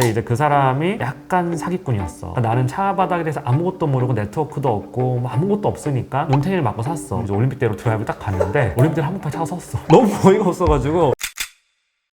근데 이제 그 사람이 약간 사기꾼이었어. 나는 차 바닥에 대해서 아무것도 모르고 네트워크도 없고 뭐 아무것도 없으니까 논탱이를 맞고 샀어. 이제 올림픽대로 드라이브 딱 봤는데 올림픽대로 한번판에 차가 섰어. 너무 어이가 없어가지고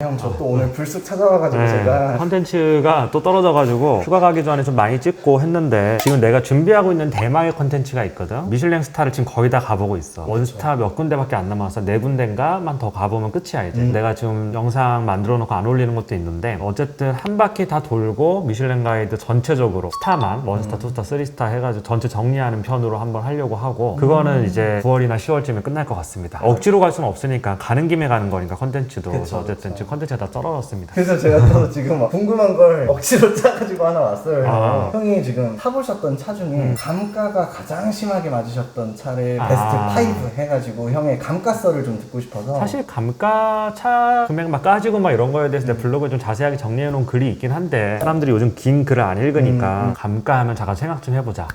형 저 또 오늘 불쑥 찾아와가지고 네, 제가 컨텐츠가 또 떨어져가지고 휴가 가기 전에 좀 많이 찍고 했는데 지금 내가 준비하고 있는 대망의 컨텐츠가 있거든. 미슐랭 스타를 지금 거의 다 가보고 있어. 원스타 몇 군데밖에 안 남아서 네 군데인가만 더 가보면 끝이야 이제 음. 내가 지금 영상 만들어 놓고 안 올리는 것도 있는데 어쨌든 한 바퀴 다 돌고 미슐랭 가이드 전체적으로 스타만 원스타, 투스타, 쓰리스타 해가지고 전체 정리하는 편으로 한번 하려고 하고 그거는 이제 9월이나 10월쯤에 끝날 것 같습니다. 억지로 갈 수는 없으니까 가는 김에 가는 거니까 컨텐츠도. 그래서 어쨌든. 지금 컨텐츠가 다 떨어졌습니다 그래서 제가 또 지금 막 궁금한 걸 억지로 짜가지고 하나 왔어요. 아. 형이 지금 타보셨던 차 중에 음. 감가가 가장 심하게 맞으셨던 차를 아. 베스트 5 해가지고 형의 감가썰을 좀 듣고 싶어서 사실 감가 차 금액 막 까지고 막 이런 거에 대해서 내 블로그에 좀 자세하게 정리해 놓은 글이 있긴 한데 사람들이 요즘 긴 글을 안 읽으니까 음, 음. 감가하면 잠깐 생각 좀 해보자.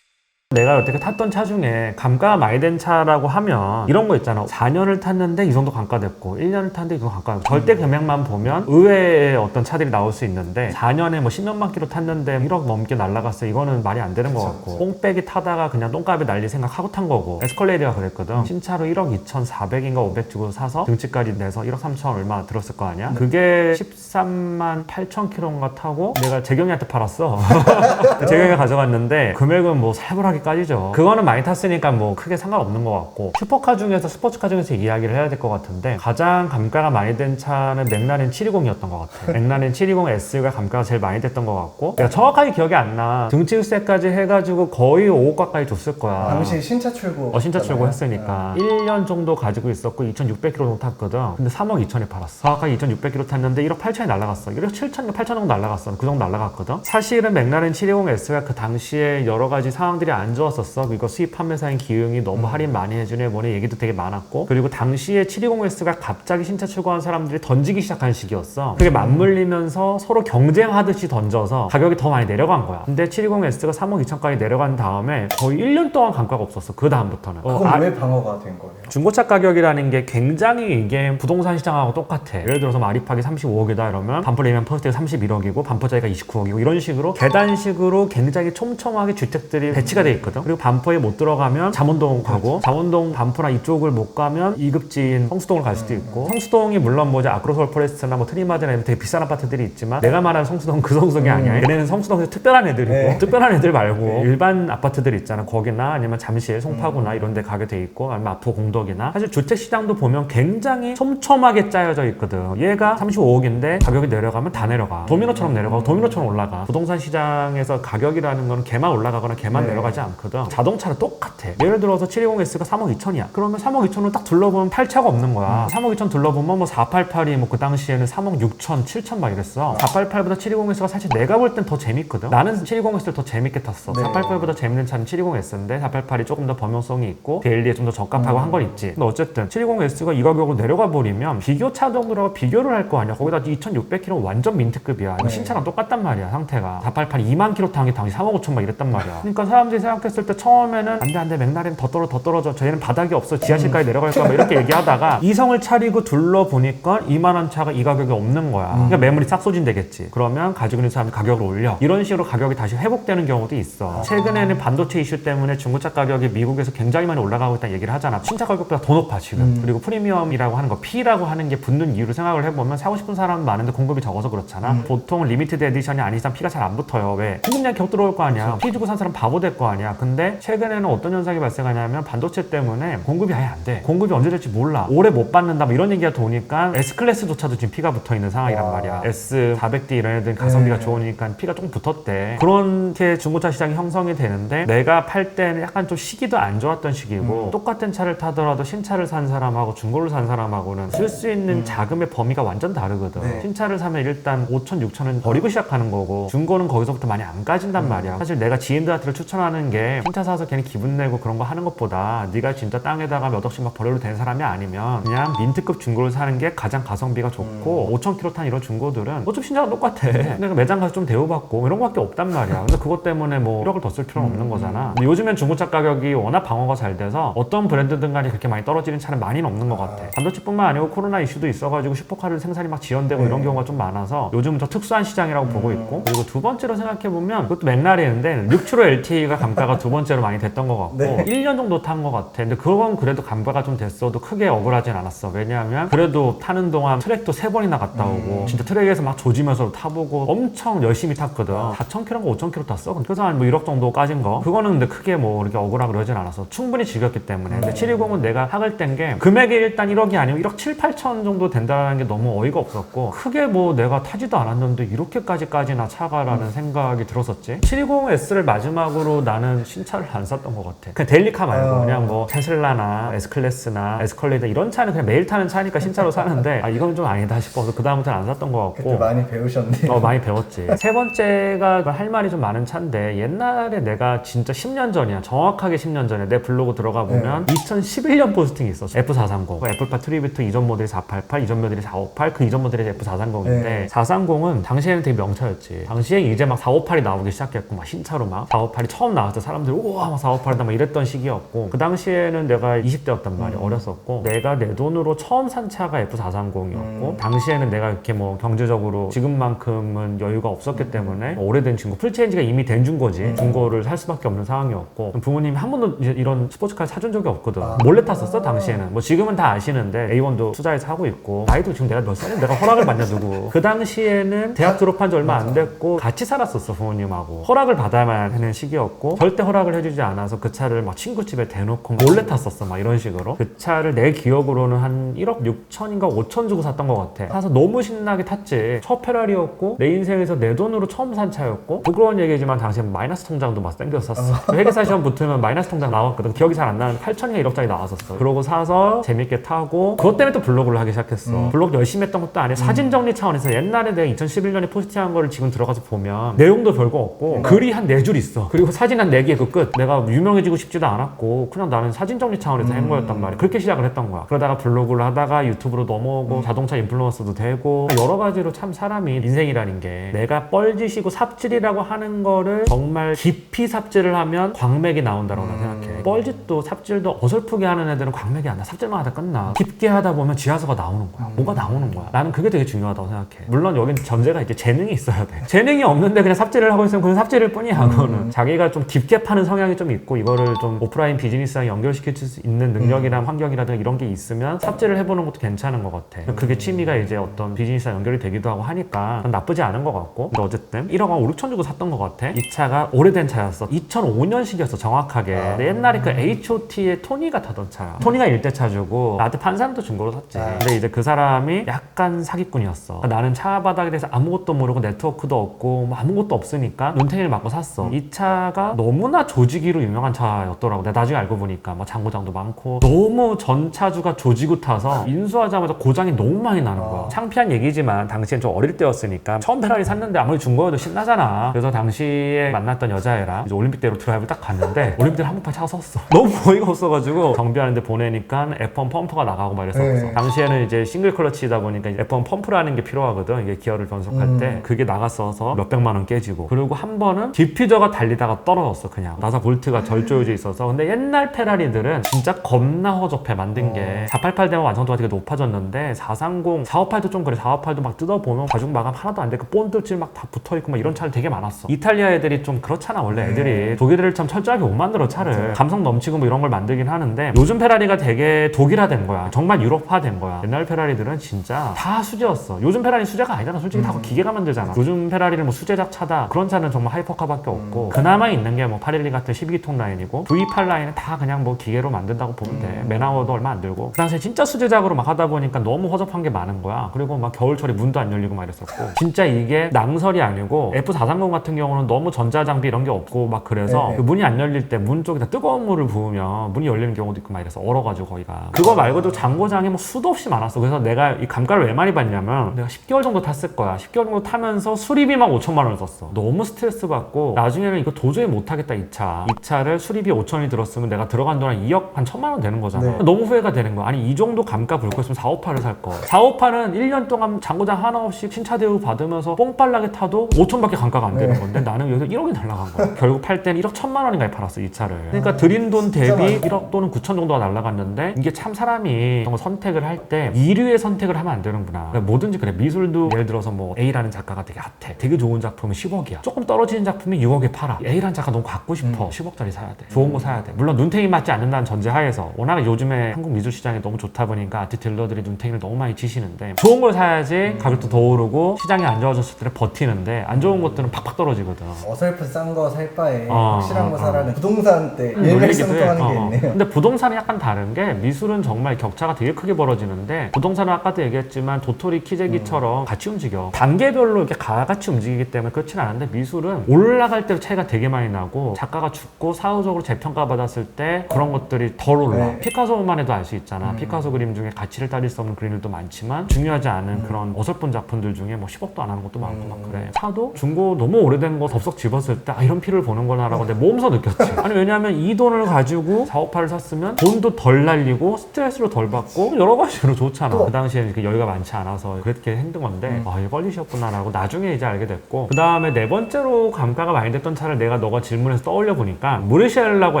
내가 여태까지 탔던 차 중에 감가가 많이 된 차라고 하면 이런 거 있잖아. 4년을 탔는데 이 정도 감가됐고 1년을 탔는데 이 정도 감가됐고. 절대 금액만 보면 의외의 어떤 차들이 나올 수 있는데 4년에 뭐 10년만 킬로 탔는데 1억 넘게 날라갔어 이거는 말이 안 되는 것 같고. 뽕빼기 타다가 그냥 똥값이 날릴 생각하고 탄 거고. 에스컬레이드가 그랬거든. 신차로 1억 2,400인가 500 주고 사서 등치까지 내서 1억 3천 얼마 들었을 거 아니야? 그게 13만 8천 킬로인가 타고 내가 재경이한테 팔았어. 재경이가 가져갔는데 금액은 뭐 살벌하게 까지죠 그거는 많이 탔으니까 뭐 크게 상관없는 것 같고 슈퍼카 중에서 스포츠카 중에서 이야기를 해야 될 것 같은데 가장 감가가 많이 된 차는 맥라렌 720이었던 것 같아 맥라렌 720S가 감가가 제일 많이 됐던 것 같고 내가 정확하게 기억이 안 나 등치세까지 해가지고 거의 5억 가까이 줬을 거야 당시 신차 출고 어, 신차 출고 네. 했으니까 1년 정도 가지고 있었고 2,600km 정도 탔거든. 근데 3억 2천에 팔았어. 정확하게 2,600km 탔는데 1억 8천이 날라갔어. 1억 7천, 8천 정도 날라갔어. 그 정도 날라갔거든. 사실은 맥라렌 720S가 그 당시에 여러 가지 상황들이 안 좋았었어. 이거 수입 판매사인 기흥이 너무 할인 많이 해주네 뭐네 얘기도 되게 많았고 그리고 당시에 720S가 갑자기 신차 출고한 사람들이 던지기 시작한 시기였어. 그게 맞물리면서 서로 경쟁하듯이 던져서 가격이 더 많이 내려간 거야. 근데 720S가 3억 2천까지 내려간 다음에 거의 1년 동안 감가가 없었어. 그 다음부터는. 어, 그건 아- 왜 방어가 된 거예요? 중고차 가격이라는 게 굉장히 이게 부동산 시장하고 똑같아. 예를 들어서 마리팍이 35억이다 이러면 반포레이면 퍼스트가 31억이고 반포자이가 29억이고 이런 식으로 계단식으로 굉장히 촘촘하게 주택들이 배치가 돼 있거든. 그리고 반포에 못 들어가면 잠원동 가고 잠원동 반포나 이쪽을 못 가면 이급지인 성수동을 갈 수도 있고 성수동이 물론 뭐 아크로솔 포레스트나 뭐 트리마드나 이런 되게 비싼 아파트들이 있지만 내가 말하는 성수동은 그 성수동이 아니야. 얘네는 성수동에서 특별한 애들이고 네. 특별한 애들 말고 일반 아파트들 있잖아. 거기나 아니면 잠실, 송파구나 이런 데 가게 돼 있고 아니면 마포 공덕이나 사실 주택 시장도 보면 굉장히 촘촘하게 짜여져 있거든. 얘가 35억인데 가격이 내려가면 다 내려가. 도미노처럼 내려가고 도미노처럼 올라가. 부동산 시장에서 가격이라는 건 걔만 올라가거나 걔만 네. 내려가지 않 거든. 자동차는 똑같아. 예를 들어서 720S가 3억 2천이야. 그러면 3억 2천을 딱 둘러보면 팔 차가 없는 거야. 3억 2천 둘러보면 뭐 488이 뭐 그 당시에는 3억 6천, 7천 막 이랬어. 488보다 720S가 사실 내가 볼 땐 더 재밌거든. 나는 720S를 더 재밌게 탔어. 네. 488보다 재밌는 차는 720S인데 488이 조금 더 범용성이 있고 데일리에 좀 더 적합하고 한건 있지. 근데 어쨌든 720S가 이 가격으로 내려가 버리면 비교 차 정도라고 비교를 할 거 아니야. 거기다 2,600km 완전 민트급이야. 네. 신차랑 똑같단 말이야. 상태가. 488이 2만 km 탄게 당시 3억 5천 막 이랬단 말이야. 그러니까 사람들이 생각 했을 때 처음에는 안돼 안돼 맥라렌 더 떨어 더 떨어져. 저희는 바닥이 없어. 지하실까지 내려갈 거야. 막 이렇게 얘기하다가 이성을 차리고 둘러 보니까 이만한 차가 이 가격에 없는 거야. 그러니까 매물이 싹 소진되겠지. 그러면 가지고 있는 사람이 가격을 올려. 이런 식으로 가격이 다시 회복되는 경우도 있어. 최근에는 반도체 이슈 때문에 중고차 가격이 미국에서 굉장히 많이 올라가고 있다는 얘기를 하잖아. 신차 가격보다 더 높아 지금. 그리고 프리미엄이라고 하는 거, P라고 하는 게 붙는 이유를 생각을 해보면 사고 싶은 사람 많은데 공급이 적어서 그렇잖아. 보통 리미티드 에디션이 아닌 이상 P가 잘 안 붙어요. 왜? 공급량 계속 들어올 거 아니야. P 주고 산 사람 바보 될 거 아니야. 근데 최근에는 어떤 현상이 발생하냐면 반도체 때문에 공급이 아예 안 돼. 공급이 언제 될지 몰라. 오래 못 받는다. 뭐 이런 얘기가 도니까 S 클래스조차도 지금 P가 붙어 있는 상황이란 와. 말이야. S 400D 이런 애들 가성비가 네. 좋으니까 P가 조금 붙었대. 그렇게 중고차 시장이 형성이 되는데 내가 팔 때는 약간 좀 시기도 안 좋았던 시기고 똑같은 차를 타더라도 신차를 산 사람하고 중고를 산 사람하고는 쓸 수 있는 자금의 범위가 완전 다르거든. 네. 신차를 사면 일단 5천, 6천은 버리고 시작하는 거고 중고는 거기서부터 많이 안 까진단 말이야. 사실 내가 지인들한테 추천하는 게게 신차 사서 괜히 기분 내고 그런 거 하는 것보다 네가 진짜 땅에다가 몇 억씩 막 버려도 되는 사람이 아니면 그냥 민트급 중고를 사는 게 가장 가성비가 좋고 5,000km 탄 이런 중고들은 어차피 신차랑 똑같아. 내가 매장 가서 좀 대우받고 이런 거밖에 없단 말이야. 근데 그것 때문에 뭐 1억을 더 쓸 필요는 없는 거잖아. 근데 요즘엔 중고차 가격이 워낙 방어가 잘 돼서 어떤 브랜드든 간에 그렇게 많이 떨어지는 차는 많이는 없는 것 같아. 반도체뿐만 아니고 코로나 이슈도 있어가지고 슈퍼카를 생산이 막 지연되고 이런 경우가 좀 많아서 요즘은 더 특수한 시장이라고 보고 있고 그리고 두 번째로 생각해보면 그것도 맥라렌인데 6트로 LTE가 감가 가 두 번째로 많이 됐던 것 같고 네. 1년 정도 탄 것 같아. 근데 그건 그래도 감가가 좀 됐어도 크게 억울하진 않았어. 왜냐하면 그래도 타는 동안 트랙도 세 번이나 갔다 오고 진짜 트랙에서 막 조지면서 타보고 엄청 열심히 탔거든. 4,000km인가 5,000km 탔어. 그래서 한 뭐 1억 정도 까진 거. 그거는 근데 크게 뭐 이렇게 억울하고 그러진 않았어. 충분히 즐겼기 때문에. 근데 720은 내가 학을 뗀 게 금액이 일단 1억이 아니고 1억 7, 8천 정도 된다는 게 너무 어이가 없었고 크게 뭐 내가 타지도 않았는데 이렇게까지까지나 차가라는 생각이 들었었지. 720S를 마지막으로 나는 신차를 안 샀던 것 같아. 그냥 데일리카 말고 어. 그냥 뭐 테슬라나 S클래스나 에스컬레이터 이런 차는 그냥 매일 타는 차니까 신차로 사는데 아 이건 좀 아니다 싶어서 그 다음부터는 안 샀던 것 그때 같고. 많이 배우셨네요. 어, 많이 배웠지. 세 번째가 할 말이 좀 많은 차인데 옛날에 내가 진짜 10년 전이야. 정확하게 10년 전에 내 블로그 들어가 보면 2011년 포스팅이 있었어. F430. 그 애플파 트리비트 이전 모델이 488, 이전 모델이 458, 그 이전 모델이 F430인데 네. 430은 당시에는 되게 명차였지. 당시에 이제 막 458이 나오기 시작했고 막 신차로 막 458이 처음 나왔을 때 사람들이 우와 막 458이다 막 이랬던 시기였고 그 당시에는 내가 20대였단 말이야. 어렸었고. 내가 내 돈으로 처음 산 차가 F430이었고 당시에는 내가 이렇게 뭐 경제적으로 지금만큼은 여유가 없었기 때문에 오래된 중고 풀체인지가 이미 된 중고지. 중고를 살 수밖에 없는 상황이었고. 부모님이 한 번도 이런 스포츠카를 사준 적이 없거든. 몰래 탔었어 당시에는. 뭐 지금은 다 아시는데 A1도 투자해서 하고 있고. 나이도 지금 내가 몇 살인데 내가 허락을 받냐 누구 그 당시에는 대학 졸업한 지 얼마 안 됐고 같이 살았었어 부모님하고. 허락을 받아야만 하는 시기였고 절대 허락을 해주지 않아서 그 차를 막 친구 집에 대놓고 몰래 탔었어. 막 이런 식으로. 그 차를 내 기억으로는 한 1억 6천인가 5천 주고 샀던 것 같아. 사서 너무 신나게 탔지. 첫 페라리였고 내 인생에서 내 돈으로 처음 산 차였고 부끄러운 얘기지만 당시에 마이너스 통장도 막 땡겨서 샀어. 회계사 시험 붙으면 마이너스 통장 나왔거든. 기억이 잘 안 나는 8천인가 1억짜리 나왔었어. 그러고 사서 재밌게 타고 그것 때문에 또 블로그를 하기 시작했어. 블로그 열심히 했던 것도 아니야. 사진 정리 차원에서 옛날에 내가 2011년에 포스팅한 거를 지금 들어가서 보면 내용도 별거 없고 글이 한 네 줄 있어. 그리고 사진 한네 개그 끝. 내가 유명해지고 싶지도 않았고 그냥 나는 사진 정리 차원에서 한 거였단 말이야. 그렇게 시작을 했던 거야. 그러다가 블로그를 하다가 유튜브로 넘어오고 자동차 인플루언서도 되고 여러 가지로 참 사람이 인생이라는 게 내가 뻘짓이고 삽질이라고 하는 거를 정말 깊이 삽질을 하면 광맥이 나온다고 나 생각해. 뻘짓도 삽질도 어설프게 하는 애들은 광맥이 안 나. 삽질만 하다 끝나. 깊게 하다 보면 지하수가 나오는 거야. 뭐가 나오는 거야. 나는 그게 되게 중요하다고 생각해. 물론 여긴 전제가 이제 재능이 있어야 돼. 재능이 없는데 그냥 삽질을 하고 있으면 그건 삽질일 뿐이야 그거는. 자기가 좀 깊게 파는 성향이 좀 있고 이거를 좀 오프라인 비즈니스랑 연결시킬 수 있는 능력이랑 환경이라든가 이런 게 있으면 삽질을 해보는 것도 괜찮은 것 같아. 그게 취미가 이제 어떤 비즈니스랑 연결이 되기도 하고 하니까 난 나쁘지 않은 것 같고. 근데 어쨌든 1억 한 5, 6천 주고 샀던 것 같아. 이 차가 오래된 차였어. 2005년식이었어 정확하게. 근데 옛날에 그 H.O.T의 토니가 타던 차야. 토니가 일대차 주고 나한테 판 사람도 중고로 샀지. 근데 이제 그 사람이 약간 사기꾼이었어. 나는 차 바닥에 대해서 아무것도 모르고 네트워크도 없고 뭐 아무것도 없으니까 눈탱이를 맞고 샀어. 이 차가 너무 나 조지기로 유명한 차였더라고. 내가 나중에 알고 보니까. 막 장고장도 많고. 너무 전 차주가 조지고 타서 인수하자마자 고장이 너무 많이 나는 거야. 창피한 얘기지만 당시엔 좀 어릴 때였으니까 처음 페라리 샀는데 아무리 중고여도 신나잖아. 그래서 당시에 만났던 여자애랑 이제 올림픽대로 드라이브 딱 갔는데 올림픽대로 한복판 차가 섰어. 너무 어이가 없어가지고 정비하는데 보내니까 F1 펌프가 나가고 막 이랬었어. 네. 당시에는 이제 싱글 클러치다 보니까 F1 펌프라는 게 필요하거든. 이게 기어를 변속할 때. 그게 나갔어서 몇 백만 원 깨지고. 그리고 한 번은 디퓨저가 달리다가 떨어졌어 그냥 나사 볼트가 절조여져 있어서 근데 옛날 페라리들은 진짜 겁나 허접해 만든 게 488 되면 완성도가 되게 높아졌는데 430, 458도 좀 그래 458도 막 뜯어보면 가죽 마감 하나도 안 돼. 그 본드질 막 다 붙어있고 막 이런 차를 되게 많았어. 이탈리아 애들이 좀 그렇잖아 원래 애들이. 독일애를 참 철저하게 못 만들어 차를. 감성 넘치고 뭐 이런 걸 만들긴 하는데 요즘 페라리가 되게 독일화된 거야. 정말 유럽화된 거야. 옛날 페라리들은 진짜 다 수제였어. 요즘 페라리 수제가 아니잖아. 솔직히 다 기계가 만들잖아. 요즘 페라리는 뭐 수제작 차다. 그런 차는 정말 하이퍼카밖에 없고 그나마 있는 게뭐 812 같은 12기통 라인이고 V8 라인은 다 그냥 뭐 기계로 만든다고 보면 돼. 맨아워도 얼마 안 들고. 그 당시에 진짜 수제작으로 막 하다 보니까 너무 허접한 게 많은 거야. 그리고 막 겨울철에 문도 안 열리고 막 이랬었고. 진짜 이게 낭설이 아니고 F430 같은 경우는 너무 전자장비 이런 게 없고 막 그래서 네. 그 문이 안 열릴 때 문 쪽에다 뜨거운 뜨거운 물을 부으면 문이 열리는 경우도 있고 막 이래서 얼어가지고 거기가 그거 말고도 장고장이 뭐 수도 없이 많았어 그래서 내가 이 감가를 왜 많이 받냐면 내가 10개월 정도 탔을 거야 10개월 정도 타면서 수리비만 5천만 원을 썼어 너무 스트레스 받고 나중에는 이거 도저히 못하겠 다이 차. 이 차를 수리비 5천 원이 들었으면 내가 들어간 동안 2억 한 천만 원 되는 거잖아 네. 너무 후회가 되는 거야 아니 이 정도 감가 불 거였으면 4, 5파를 살 거. 4, 5파는 1년 동안 장고장 하나 없이 신차 대우 받으면서 뽕빨라게 타도 5천밖에 감가가 안 되는 네. 건데 나는 여기서 1억이 날라간 거야. 결국 팔 때는 1억 천만 원인가에 팔았어 이 차를. 그러니까 들인 돈 대비 많이 1억 또는 9천 정도가 날라갔는데 이게 참 사람이 어떤 거 선택을 할 때 이류의 선택을 하면 안 되는구나. 그러니까 뭐든지 그래. 미술도 예를 들어서 뭐 A라는 작가가 되게 핫해. 되게 좋은 작품은 10억이야. 조금 떨어지는 작품이 6억에 팔아. A라는 작가 너무 갖고 싶어. 10억짜리 사야 돼. 좋은 거 사야 돼. 물론 눈탱이 맞지 않는다는 전제하에서 워낙 요즘에 한국 미술 시장이 너무 좋다 보니까 아트 딜러들이 눈탱이를 너무 많이 치시는데 좋은 걸 사야지 가격도 더 오르고 시장이 안 좋아졌을 때 버티는데 안 좋은 것들은 팍팍 떨어지거든. 어설픈 싼 거 살 바에 어, 확실한 어, 거 어. 사라는 부동산 때 해. 일맥상 통하는 어, 게 어. 있네요. 근데 부동산은 약간 다른 게 미술은 정말 격차가 되게 크게 벌어지는데 부동산은 아까도 얘기했지만 도토리 키재기처럼 같이 움직여 단계별로 이렇게 다 같이 움직이기 때문에 그렇진 않은데 미술은 올라갈 때 차이가 되게 많이 나고 작가가 죽고 사후적으로 재평가 받았을 때 그런 것들이 덜 올라 네. 피카소만 해도 알 수 있잖아 음. 피카소 그림 중에 가치를 따질 수 없는 그림들도 많지만 중요하지 않은 그런 어설픈 작품들 중에 뭐 10억도 안 하는 것도 많고 막 음. 그래 차도 중고 너무 오래된 거 덥석 집었을 때 아, 이런 피를 보는구나라고 내 몸소 느꼈지 아니 왜냐면 이 돈을 가지고 4, 5파를 샀으면 돈도 덜 날리고 스트레스로 덜 받고 여러 가지로 좋잖아 또. 그 당시에는 그 여유가 많지 않아서 그렇게 했던 건데 음. 아 이게 뻘리셨구나라고 나중에 이제 알게 됐고 그 다음에 네 번째로 감가가 많이 됐던 차를 내가 너가 질문 해서 떠올려 보니까 무르쉘라고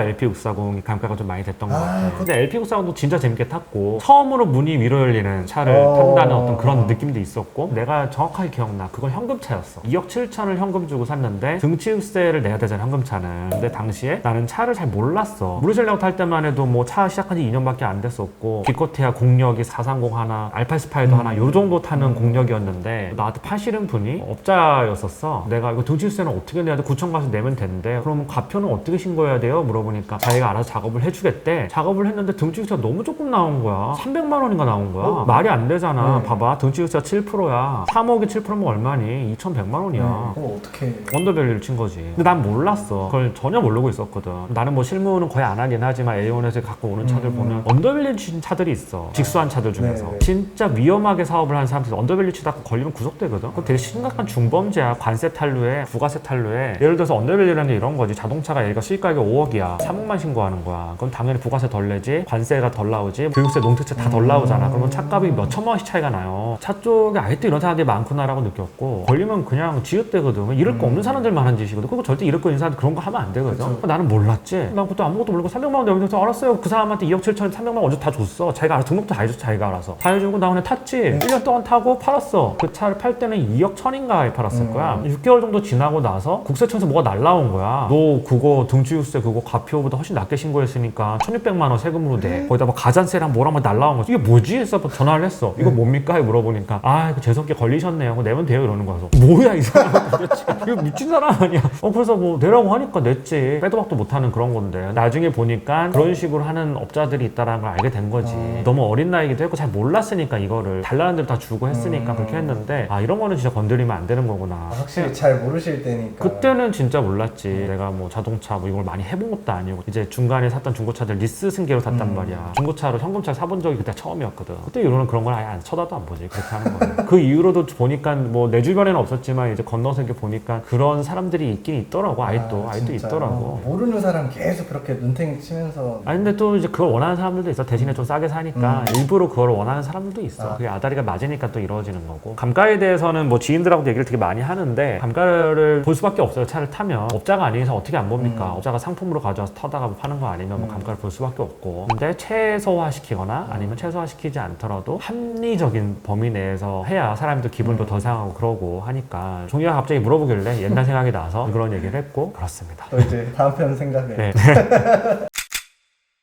LP640이 감가가 좀 많이 됐던 것 아, 같아 그- 근데 LP640도 진짜 재밌게 탔고 처음으로 문이 위로 열리는 차를 어. 탄다는 어떤 그런 느낌도 있었고 내가 정확하게 기억나 그건 현금차였어. 2억 7천을 현금 주고 샀는데 등치육세를 내야 되잖아 현금차는. 근데 당시에 나는 차를 잘 몰랐어. 무르셀라고 탈 때만 해도 뭐 차 시작한 지 2년밖에 안 됐었고 기껏해야 공력이 430 하나 알파 스파이더 하나 요 정도 타는 공력이었는데 나한테 파시는 분이 업자였었어. 내가 이거 등치육세는 어떻게 내야 돼? 9천 가서 내면 된대. 그럼 과표는 어떻게 신고해야 돼요 물어보니까 자기가 알아서 작업을 해주겠대 작업을 했는데 등치육세가 너무 조금 나온 거야 300만 원인가 나온 거야 어? 말이 안 되잖아 네. 봐봐 등치육세가 7%야 3억이 7%면 얼마니 2,100만 원이야 네. 그럼 어떻게 원더밸류를 친 거지. 근데 난 몰랐어. 그걸 전혀 모르고 있었거든. 나는 뭐 실무는 거의 안 하긴 하지만 A1에서 갖고 오는 차들 음. 보면 언더밸류 친 차들이 있어. 직수한 차들 중에서. 네. 진짜 위험하게 사업을 하는 사람들이 언더밸류 치다가 걸리면 구속되거든. 그거 되게 심각한 중범죄야. 관세 탈루에, 부가세 탈루에. 예를 들어서 언더밸류라는 게 이런 거지. 자동차가 얘가 수익가격이 5억이야. 3억만 신고하는 거야. 그럼 당연히 부가세 덜 내지, 관세가 덜 나오지, 교육세, 농특세 다 덜 나오잖아. 그러면 차값이 몇 천만 원씩 차이가 나요. 차 쪽에 아직도 이런 사람들이 많구나라고 느꼈고 걸리면 그냥 지읒되거든. 잃을 거 없는 사람들만 하는 짓이거든. 그거 절대 잃을 거 있는 사람들 그런 거 하면 안 되거든. 나는 몰랐지. 난 그때 아무것도 모르고 300만 원 내면서 알았어요. 그 사람한테 2억 7천 300만 원 어제 다 줬어. 자기가 알아서 등록도 다 해줬어. 자기가 알아서. 다 해주고 나 그냥 탔지. 1년 동안 타고 팔았어. 그 차를 팔 때는 2억 천인가에 팔았을 음. 거야. 6개월 정도 지나고 나서 국세청에서 뭐가 날라온 거야. 너 그거 등치유세 그거 과표보다 훨씬 낮게 신고했으니까 1600만 원 세금으로 내. 거기다 뭐 가전세랑 뭐랑 뭐 날라온 거지. 이게 뭐지? 해서 전화를 했어. 이거 뭡니까? 해 물어보니까 아, 그 재석기 걸리셨네요. 그거 내면 돼요. 이러는 거야. 그래서 뭐야 이 사람 도대체. 이거 미친 사람 아니야. 어 그래서 뭐 내라고 하니까 냈지. 빼도 박도 못하는 그런 건데 나중에 보니까 그런 식으로 하는 업자들이 있다라는 걸 알게 된 거지. 어. 너무 어린 나이기도 했고 잘 몰랐으니까 이거를 달라는 대로 다 주고 했으니까 음. 그렇게 했는데 아 이런 거는 진짜 건드리면 안 되는 거구나. 아, 확실히 잘 모르실 때니까 그때는 진짜 몰랐지. 내가 뭐 자동차 뭐 이걸 많이 해본 것도 아니고 이제 중간에 샀던 중고차들 리스 승계로 샀단 음. 말이야. 중고차로 현금차 사본 적이 그때 처음이었거든. 그때 이후로는 그런 걸 아예 안 쳐다도 안 보지. 그렇게 하는 거는. 그 이후로도 보니까 뭐 내 주변에는 없었지만 이제 건너서 이렇게 보니까 그런 사람들이 있긴 있더라고. 아직도 아, 아직도 진짜. 있더라고. 어, 모르는 사람 계속 그렇게 눈탱이 치면서 아니 근데 또 이제 그걸 원하는 사람들도 있어 대신에 좀 싸게 사니까 음. 일부러 그걸 원하는 사람들도 있어 아. 그게 아다리가 맞으니까 또 이루어지는 거고 감가에 대해서는 뭐 지인들하고도 얘기를 되게 많이 하는데 감가를 볼 수밖에 없어요 차를 타면 업자가 이상 어떻게 안 봅니까 음. 업자가 상품으로 가져와서 타다가 뭐 파는 거 아니면 뭐 음. 감가를 볼 수밖에 없고 근데 최소화시키거나 아니면 최소화시키지 않더라도 합리적인 범위 내에서 해야 사람도 기분도 더 상하고 그러고 하니까 종이가 갑자기 물어보길래 옛날 생각이 나서 그런 얘기를 했고 그렇습니다 또 이제 다음 편 생각에 네.